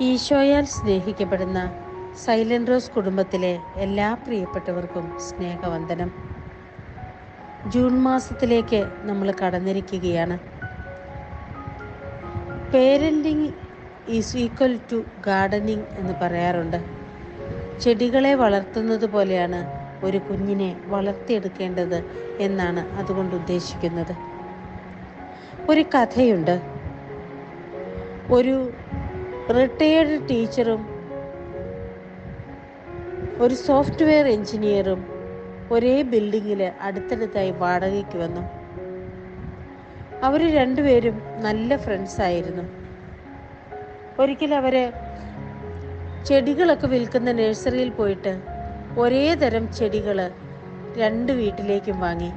ഈശോയാൽ സ്നേഹിക്കപ്പെടുന്ന silent rose കുടുംബത്തിലെ എല്ലാ പ്രിയപ്പെട്ടവർക്കും സ്നേഹവന്ദനം. ജൂൺ മാസത്തിലേക്ക് നമ്മൾ കടന്നിരിക്കുകയാണ്. Parenting is equal to gardening എന്ന് പറയാറുണ്ട്. ചെടികളെ വളർത്തുന്നത് പോലെയാണ് ഒരു കുഞ്ഞിനെ വളർത്തിയെടുക്കേണ്ടത് എന്നാണ് അതുകൊണ്ട് ഉദ്ദേശിക്കുന്നത്. ഒരു കഥയുണ്ട്. ഒരു റിട്ടയേർഡ് ടീച്ചറും ഒരു സോഫ്റ്റ്വെയർ എഞ്ചിനീയറും ഒരേ ബിൽഡിങ്ങിൽ അടുത്തടുത്തായി വാടകയ്ക്ക് വന്നു. അവർ രണ്ടുപേരും നല്ല ഫ്രണ്ട്സ് ആയിരുന്നു. ഒരിക്കൽ അവർ ചെടികളൊക്കെ വിൽക്കുന്ന നഴ്സറിയിൽ പോയിട്ട് ഒരേ തരം ചെടികൾ രണ്ട് വീട്ടിലേക്കും വാങ്ങി.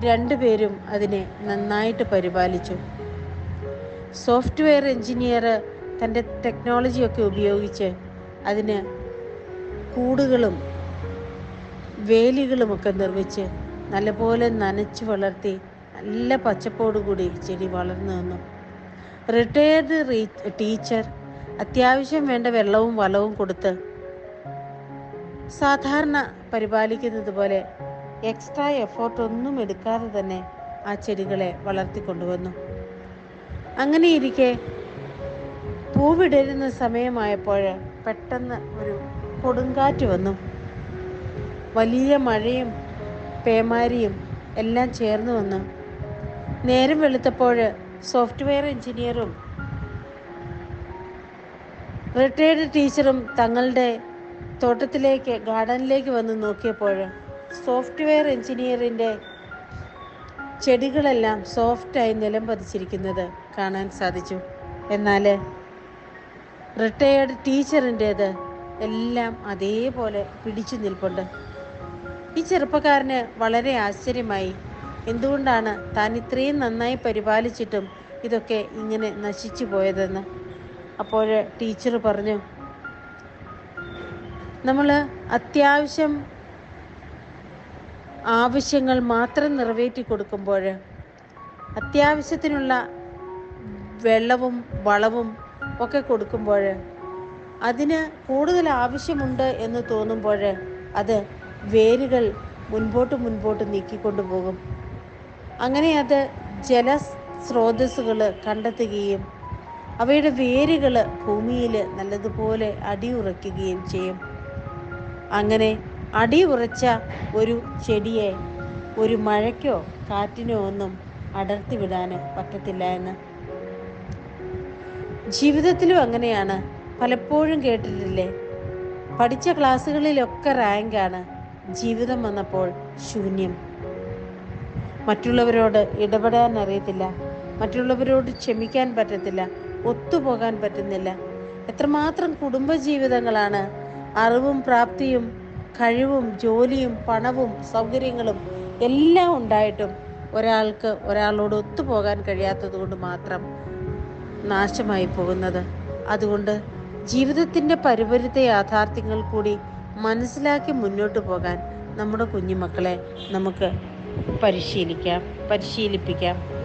രണ്ടുപേരും അതിനെ നന്നായിട്ട് പരിപാലിച്ചു. സോഫ്റ്റ്വെയർ എഞ്ചിനീയർ തന്റെ ടെക്നോളജിയൊക്കെ ഉപയോഗിച്ച് അതിന് കൂടുകളും വേലികളുമൊക്കെ നിർമ്മിച്ച് നല്ലപോലെ നനച്ച് വളർത്തി നല്ല പച്ചപ്പോടുകൂടി ചെടി വളർന്നു നിന്നു. റിട്ടയേർഡ് ടീച്ചർ അത്യാവശ്യം വേണ്ട വെള്ളവും വളവും കൊടുത്ത് സാധാരണ പരിപാലിക്കുന്നത് പോലെ എക്സ്ട്രാ എഫോർട്ട് ഒന്നും എടുക്കാതെ തന്നെ ആ ചെടികളെ വളർത്തിക്കൊണ്ടുവന്നു. അങ്ങനെ ഇരിക്കെ പൂവിടരുന്ന സമയമായപ്പോൾ പെട്ടെന്ന് ഒരു കൊടുങ്കാറ്റ് വന്നു. വലിയ മഴയും പേമാരിയും എല്ലാം ചേർന്ന് വന്നു. നേരം വെളുത്തപ്പോൾ സോഫ്റ്റ്വെയർ എഞ്ചിനീയറും റിട്ടയേർഡ് ടീച്ചറും തങ്ങളുടെ തോട്ടത്തിലേക്ക് ഗാർഡനിലേക്ക് വന്ന് നോക്കിയപ്പോൾ സോഫ്റ്റ്വെയർ എഞ്ചിനീയറിന്റെ ചെടികളെല്ലാം സോഫ്റ്റായി നിലം പതിച്ചിരിക്കുന്നത് കാണാൻ സാധിച്ചു. എന്നാൽ റിട്ടയേർഡ് ടീച്ചറിന്റേത് എല്ലാം അതേപോലെ പിടിച്ചു നിൽപ്പുണ്ട്. ഈ ചെറുപ്പക്കാരന് വളരെ ആശ്ചര്യമായി. എന്തുകൊണ്ടാണ് താൻ ഇത്രയും നന്നായി പരിപാലിച്ചിട്ടും ഇതൊക്കെ ഇങ്ങനെ നശിച്ചു പോയതെന്ന്? അപ്പോൾ ടീച്ചർ പറഞ്ഞു നമ്മൾ അത്യാവശ്യം ആവശ്യങ്ങൾ മാത്രം നിറവേറ്റി കൊടുക്കുമ്പോൾ അത്യാവശ്യത്തിനുള്ള വെള്ളവും വളവും ഒക്കെ കൊടുക്കുമ്പോൾ അതിന് കൂടുതൽ ആവശ്യമുണ്ട് എന്ന് തോന്നുമ്പോൾ അത് വേരുകൾ മുൻപോട്ട് മുൻപോട്ട് നീക്കിക്കൊണ്ടു പോകും. അങ്ങനെ അത് ജല സ്രോതസ്സുകൾ കണ്ടെത്തുകയും അവയുടെ വേരുകൾ ഭൂമിയിൽ നല്ലതുപോലെ അടിയുറയ്ക്കുകയും ചെയ്യും. അങ്ങനെ അടിയുറച്ച ഒരു ചെടിയെ ഒരു മഴയ്ക്കോ കാറ്റിനോ ഒന്നും അടർത്തി വിടാൻ പറ്റത്തില്ല എന്ന് ജീവിതത്തിലും അങ്ങനെയാണ്. പലപ്പോഴും കേട്ടിട്ടില്ലേ? പഠിച്ച ക്ലാസ്സുകളിലൊക്കെ റാങ്കാണ് ജീവിതം വന്നപ്പോൾ ശൂന്യം. മറ്റുള്ളവരോട് ഇടപെടാൻ അറിയത്തില്ല മറ്റുള്ളവരോട് ക്ഷമിക്കാൻ പറ്റത്തില്ല. ഒത്തുപോകാൻ പറ്റുന്നില്ല. എത്രമാത്രം കുടുംബജീവിതങ്ങളാണ്. അറിവും പ്രാപ്തിയും കഴിവും ജോലിയും പണവും സൗകര്യങ്ങളും എല്ലാം ഉണ്ടായിട്ടും ഒരാൾക്ക് ഒരാളോട് ഒത്തുപോകാൻ കഴിയാത്തത് കൊണ്ട് മാത്രം. നാശമായി പോകുന്നത്. അതുകൊണ്ട് ജീവിതത്തിന്റെ പരിപരിത യാഥാർത്ഥ്യങ്ങൾ കൂടി മനസ്സിലാക്കി മുന്നോട്ട് പോകാൻ നമ്മുടെ കുഞ്ഞുമക്കളെ നമുക്ക് പരിശീലിക്കാം പരിശീലിപ്പിക്കാം.